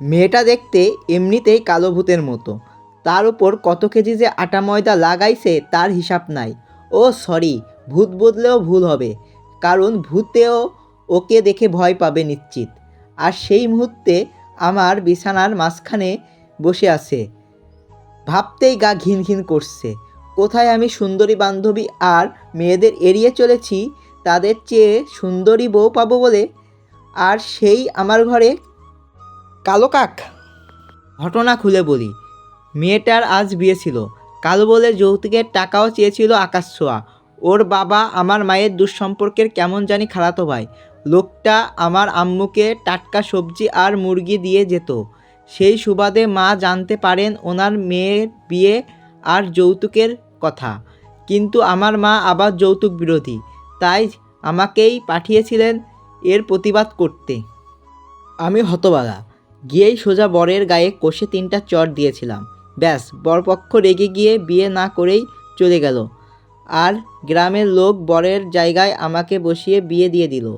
মেয়েটা দেখতে এমনিতেই কালো ভূতের মতো। তার উপর কত কেজি যে আটা ময়দা লাগাইছে তার হিসাব নাই। ও সরি, ভূত বদলেও ভুল হবে, কারণ ভূতেও ওকে দেখে ভয় পাবে নিশ্চিত। আর সেই মুহূর্তে আমার বিছানার মাঝখানে বসে আছে। ভাবতেই গা ঘিন ঘিন করছে। কোথায় আমি সুন্দরী বান্ধবী আর মেয়েদের এড়িয়ে চলেছি, তাদের চেয়ে সুন্দরী বউ পাবো বলে? আর সেই আমার ঘরে কালো কাক। ঘটনা খুলে বলি। মেয়েটার আজ বিয়ে ছিল। কালো বলে যৌতুকের টাকাও চেয়েছিল আকাশ ছোঁয়া। ওর বাবা আমার মায়ের দুঃসম্পর্কের কেমন জানি খালাতো ভাই। লোকটা আমার আম্মুকে টাটকা সবজি আর মুরগি দিয়ে যেত। সেই সুবাদে মা জানতে পারেন ওনার মেয়ের বিয়ে আর যৌতুকের কথা। কিন্তু আমার মা আবার যৌতুক বিরোধী। তাই আমাকেই পাঠিয়েছিলেন এর প্রতিবাদ করতে। আমি হতবাগা গিয়েই সোজা বরের গায়ে কষে তিনটা চট দিয়েছিলাম। ব্যাস, বরপক্ষ রেগে গিয়ে বিয়ে না করেই চলে গেল। আর গ্রামের লোক বরের জায়গায় আমাকে বসিয়ে বিয়ে দিয়ে দিল।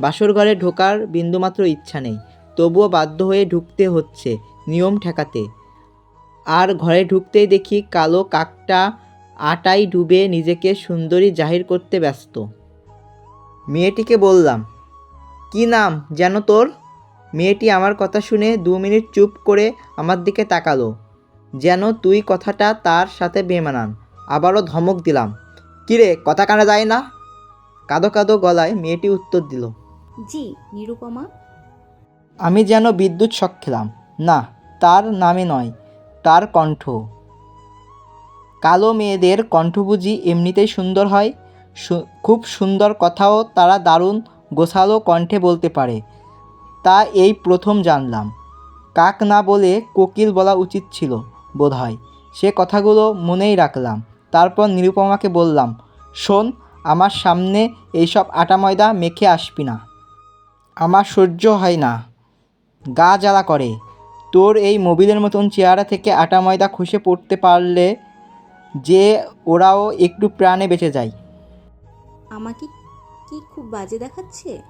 বাসর ঘরে ঢোকার বিন্দুমাত্র ইচ্ছা নেই। তবুও বাধ্য হয়ে ঢুকতে হচ্ছে নিয়ম ঠেকাতে। আর ঘরে ঢুকতেই দেখি কালো কাকটা আটায় ডুবে নিজেকে সুন্দরী জাহির করতে ব্যস্ত। মেয়েটিকে বললাম, কি নাম? যেন তোর? মেয়েটি আমার কথা শুনে দু মিনিট চুপ করে আমার দিকে তাকালো যেন তুই কথাটা তার সাথে বেমানান। আবারও ধমক দিলাম। কিরে কথা কানা যায় না? কাদো কাদো গলায় মেয়েটি উত্তর দিল। জি নিরুপমা। আমি যেন বিদ্যুৎ শখ খেলাম। না তার নামে নয় তার কণ্ঠ। কালো মেয়েদের কণ্ঠ বুঝি এমনিতেই সুন্দর হয়। খুব সুন্দর কথাও তারা দারুণ গোছালো কণ্ঠে বলতে পারে। তা এই প্রথম জানলাম। কাক না বলে কোকিল বলা উচিত ছিল বোধহয়। সে কথাগুলো মনেই রাখলাম। তারপর নিরুপমাকে বললাম শোন আমার সামনে এইসব আটা ময়দা মেখে আসবি না। আমার সহ্য হয় না। গা জ্বালা করে। তোর এই মোবিলের মতন চেহারা থেকে আটা ময়দা খসে পড়তে পারলে যে ওরাও একটু প্রাণে বেঁচে যায়। আমাকে কি খুব বাজে দেখাচ্ছে?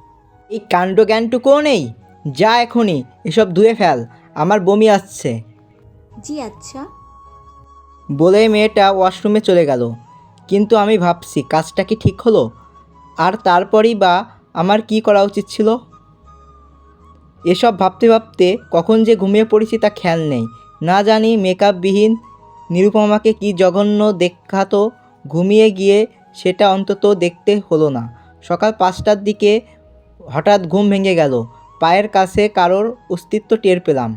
এই কাণ্ড জ্ঞানটুকুও নেই। যা এখনই এসব ধুয়ে ফেল আমার বমি আসছে। জি আচ্ছা। বলে মেয়েটা ওয়াশরুমে চলে গেল। কিন্তু আমি ভাবছি কাজটা কি ঠিক হলো? আর তারপরই বা আমার কি করা উচিত ছিল? এসব ভাবতে ভাবতে কখন যে ঘুমিয়ে পড়েছি তা খেয়াল নেই। না জানি মেকআপবিহীন নিরুপমাকে কি জঘন্য দেখাতো ঘুমিয়ে গিয়ে সেটা অন্তত দেখতে হলো না। সকাল পাঁচটার দিকে হঠাৎ ঘুম ভেঙে গেল। পায়ের কাছে কারোর অস্তিত্ব টের পেলাম।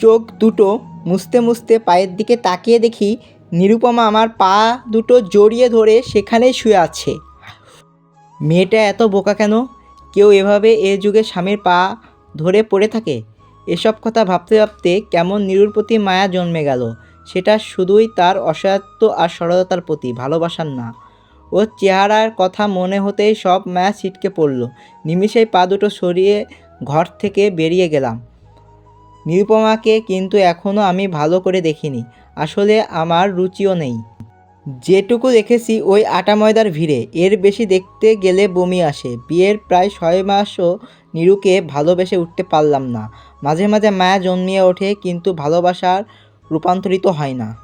চোখ দুটো মুছতে মুছতে পায়ের দিকে তাকিয়ে দেখি নিরুপমা আমার পা দুটো জড়িয়ে ধরে সেখানেই শুয়ে আছে। মেয়েটা এত বোকা কেন? কেউ এভাবে এ যুগে স্বামীর পা ধরে পড়ে থাকে? এসব কথা ভাবতে ভাবতে কেমন নিরুর প্রতি মায়া জন্মে গেল? সেটা শুধুই তার অসহায়ত্ব আর সরলতার প্রতি, ভালোবাসার না। ওর চেহারার কথা মনে হতেই সব মায়া ছিটকে পড়ল। নিমিষেই পা দুটো সরিয়ে ঘর থেকে বেরিয়ে গেলাম। নিরুপমাকে কিন্তু এখনও আমি ভালো করে দেখিনি। আসলে আমার রুচিও নেই। যেটুকু দেখেছি ওই আটা ময়দার ভিড়ে, এর বেশি দেখতে গেলে বমি আসে। বিয়ের প্রায় ছয় মাসও নিরুকে ভালোবেসে উঠতে পারলাম না। মাঝে মাঝে মায়া জন্মিয়ে ওঠে, কিন্তু ভালোবাসার রূপান্তরিত হয় না।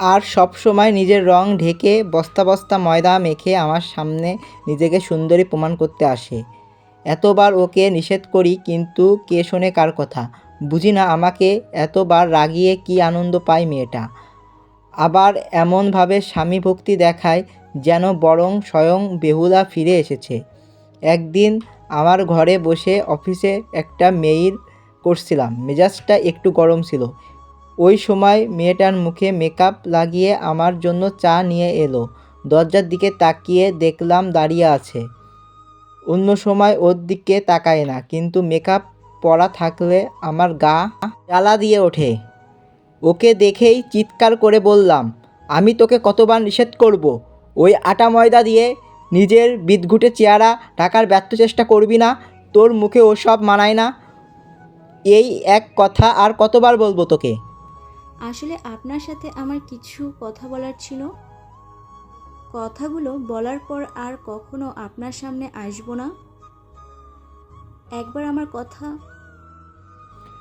আর সব সময় নিজের রং ঢেকে বস্তা বস্তা ময়দা মেখে আমার সামনে নিজেকে সুন্দরী প্রমাণ করতে আসে। এতবার ওকে নিষেধ করি, কিন্তু কে শোনে কার কথা? বুঝি না আমাকে এতবার রাগিয়ে কি আনন্দ পায় মেয়েটা। আবার এমনভাবে স্বামী ভক্তি দেখায় যেন বরং স্বয়ং বেহুলা ফিরে এসেছে। একদিন আমার ঘরে বসে অফিসে একটা মেয়ের করছিলাম, মেজাজটা একটু গরম ছিল। ওই সময় মেয়েটার মুখে মেকআপ লাগিয়ে আমার জন্য চা নিয়ে এলো। দরজার দিকে তাকিয়ে দেখলাম দাঁড়িয়ে আছে। অন্য সময় ওর দিকে তাকায় না, কিন্তু মেকআপ পরা থাকলে আমার গা জ্বালা দিয়ে ওঠে। ওকে দেখেই চিৎকার করে বললাম, আমি তোকে কতবার নিষেধ করব? ওই আটা ময়দা দিয়ে নিজের বিদঘুটে চেহারা ঢাকার ব্যর্থ চেষ্টা করবি না? তোর মুখে ওসব মানায় না? এই এক কথা আর কতবার বলব তোকে? আসলে আপনার সাথে আমার কিছু কথা বলার ছিল। কথাগুলো বলার পর আর কখনো আপনার সামনে আসব না? একবার আমার কথা।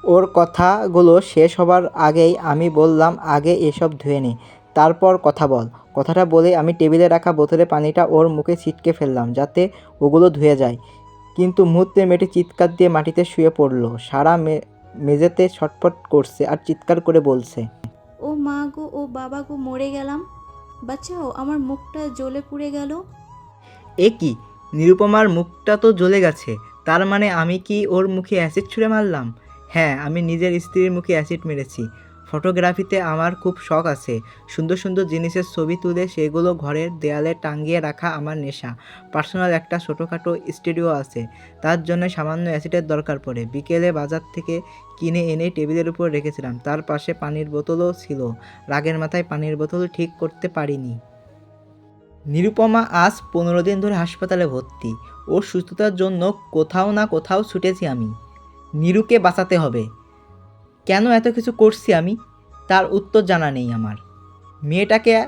ওর কথাগুলো শেষ হবার আগেই আমি বললাম আগে এসব ধুয়ে নে। তারপর কথা বল। কথাটা বলে আমি টেবিলে রাখা বোতলে পানিটা ওর মুখে ছিটকে ফেললাম যাতে ওগুলো ধুয়ে যায়। কিন্তু মুহূর্তে মেয়েটি চিৎকার দিয়ে মাটিতে শুয়ে পড়ল। সারা মেঝেতে ছটফট করছে আর চিৎকার করে বলছে ও মা গো ও বাবা গো মরে গেলাম। বাচ্চাও আমার মুখটা জ্বলে পুড়ে গেল। এ কি? নিরুপমার মুখটা তো জ্বলে গেছে, তার মানে আমি কি ওর মুখে অ্যাসিড ছুঁড়ে মারলাম? হ্যাঁ আমি নিজের স্ত্রীর মুখে অ্যাসিড মেরেছি। ফটোগ্রাফিতে আমার খুব শখ আছে। সুন্দর সুন্দর জিনিসের ছবি তুলে সেগুলো ঘরের দেয়ালে টাঙিয়ে রাখা আমার নেশা। পার্সোনাল একটা ছোটোখাটো স্টুডিও আছে। তার জন্য সামান্য অ্যাসিডের দরকার পড়ে। বিকেলে বাজার থেকে কিনে এনে টেবিলের উপর রেখেছিলাম। তার পাশে পানির বোতলও ছিল। রাগের মাথায় পানির বোতল ঠিক করতে পারিনি। নিরুপমা আজ পনেরো দিন ধরে হাসপাতালে ভর্তি। ওর সুস্থতার জন্য কোথাও না কোথাও ছুটেছি আমি। নিরুকে বাঁচাতে হবে। কেন এত কিছু করছি আমি? তার উত্তর জানা নেই আমার। মেয়েটাকে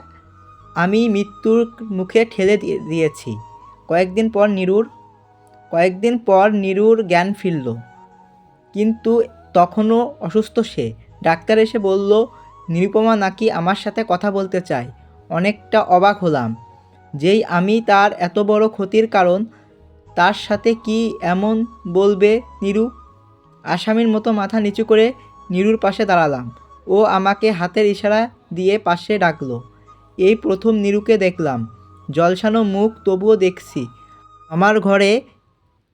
আমি মৃত্যুর মুখে ঠেলে দিয়েছি। কয়েকদিন পর নিরুর, কয়েকদিন পর নিরুর জ্ঞান ফিরল। কিন্তু তখনও অসুস্থ সে। ডাক্তার এসে বলল, নিরুপমা নাকি আমার সাথে কথা বলতে চায়। অনেকটা অবাক হলাম। যেই আমি তার এত বড় ক্ষতির কারণ, তার সাথে কি এমন বলবে নিরু? আসামির মতো মাথা নিচু করে নিরুর পাশে দাঁড়ালাম। ও আমাকে হাতের ইশারা দিয়ে পাশে ডাকলো। এই প্রথম নিরুকে দেখলাম। জলসানো মুখ তবুও দেখছি। আমার ঘরে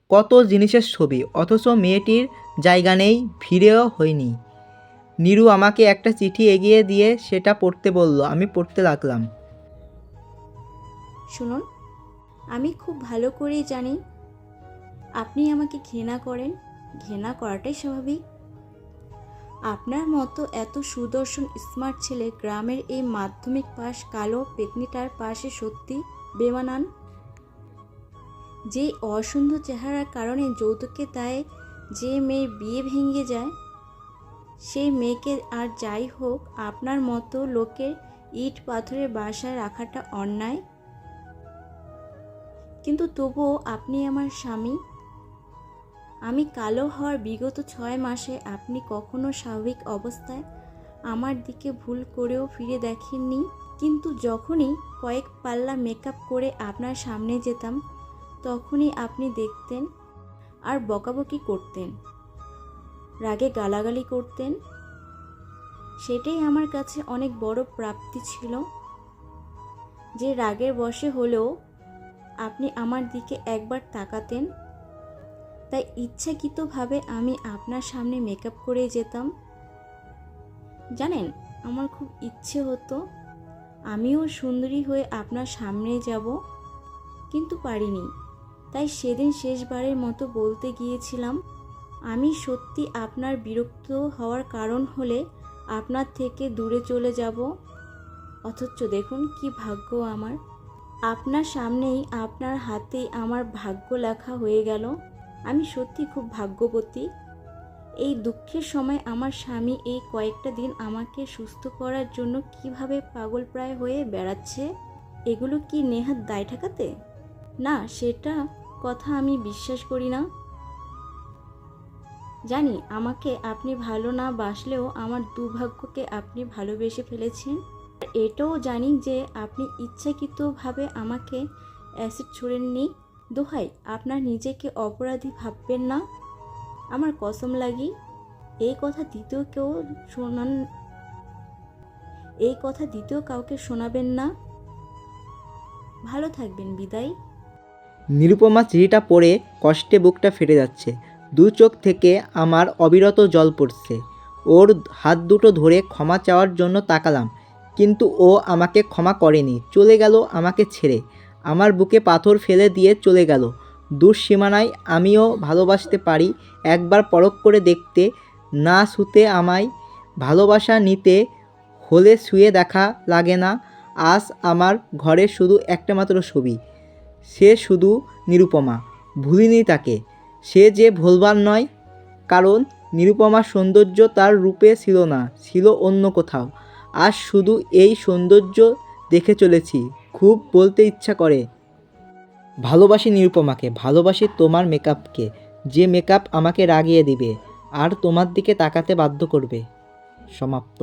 কত জিনিসের ছবি, অথচ মেয়েটির জায়গা নেই ফিরেও হয়নি। নিরু আমাকে একটা চিঠি এগিয়ে দিয়ে সেটা পড়তে বলল। আমি পড়তে লাগলাম। শুনুন, আমি খুব ভালো করেই জানি। আপনি আমাকে ঘৃণা করেন। ঘৃণা করাটাই স্বাভাবিক। আপনার মতো এত সুদর্শন স্মার্ট ছেলে গ্রামের এই মাধ্যমিক পাশ কালো পেতনিটার পাশে সত্যি বেমানান? যে অসুন্দর চেহারার কারণে যৌতুকের দায়ে, যে মেয়ের বিয়ে ভেঙে যায় সেই মেয়েকে আর যাই হোক, আপনার মতো লোকের ইট পাথরের বাসায় রাখাটা অন্যায়? কিন্তু তবুও আপনি আমার স্বামী। আমি কালো হওয়ার বিগত ছয় মাসে আপনি কখনো স্বাভাবিক অবস্থায় আমার দিকে ভুল করেও ফিরে দেখেননি? কিন্তু যখনই কয়েক পাল্লা মেকআপ করে আপনার সামনে যেতাম, তখনই আপনি দেখতেন আর বকাবকি করতেন। রাগে গালাগালি করতেন। সেটাই আমার কাছে অনেক বড় প্রাপ্তি ছিল। যে রাগের বশে হলেও আপনি আমার দিকে একবার তাকাতেন তাই ইচ্ছাকৃতভাবে আমি আপনার সামনে মেকআপ করে যেতাম। জানেন, আমার খুব ইচ্ছে হতো আমিও সুন্দরী হয়ে আপনার সামনে যাব, কিন্তু পারিনি। তাই সেদিন শেষবারের মতো বলতে গিয়েছিলাম, আমি সত্যি আপনার বিরক্ত হওয়ার কারণ হলে আপনার থেকে দূরে চলে যাব। অথচ দেখুন কি ভাগ্য আমার। আপনার সামনেই আপনার হাতেই আমার ভাগ্য লেখা হয়ে গেল। আমি সত্যি খুব ভাগ্যবতী। এই দুঃখের সময় আমার স্বামী এই কয়েকটা দিন আমাকে সুস্থ করার জন্য কীভাবে পাগল প্রায় হয়ে বেড়াচ্ছে? এগুলো কি নেহাত দায় ঠেকাতে? না, সেটা কথা আমি বিশ্বাস করি না। জানি, আমাকে আপনি ভালো না বাসলেও আমার দুর্ভাগ্যকে আপনি ভালোবেসে ফেলেছেন। এটাও জানি যে আপনি ইচ্ছাকৃতভাবে আমাকে অ্যাসিড ছুড়েননি। দোহাই, আপনার নিজেকে অপরাধী ভাববেন না। আমার কসম লাগি, এই কথা দ্বিতীয় কেউ শোনান, এই কথা দ্বিতীয় কাউকে শোনাবেন না। ভালো থাকবেন, বিদায়। নিরুপমা চিঠিটা পড়ে কষ্টে বুকটা ফেটে যাচ্ছে। দু চোখ থেকে আমার অবিরত জল পড়ছে। ওর হাত দুটো ধরে ক্ষমা চাওয়ার জন্য তাকালাম, কিন্তু ও আমাকে ক্ষমা করেনি, চলে গেল আমাকে ছেড়ে। আমার বুকে পাথর ফেলে দিয়ে চলে গেল। দূর সীমানায় আমিও ভালোবাসতে পারি, একবার পরখ করে দেখতে, না শুতে আমায় ভালোবাসা নিতে হলে শুয়ে দেখা লাগে না। আজ আমার ঘরে শুধু একটা মাত্র ছবি, সে শুধু নিরুপমা, ভুলিনি তাকে। সে যে ভুলবার নয়, কারণ নিরুপমার সৌন্দর্য তার রূপে ছিল না, ছিল অন্য কোথাও। আজ শুধু এই সৌন্দর্য দেখে চলেছি। খুব বলতে ইচ্ছা করে। ভালোবাসি নিরুপমাকে, ভালোবাসি তোমার মেকআপকে যে মেকআপ আমাকে রাগিয়ে দিবে, আর তোমার দিকে তাকাতে বাধ্য করবে। সমাপ্ত।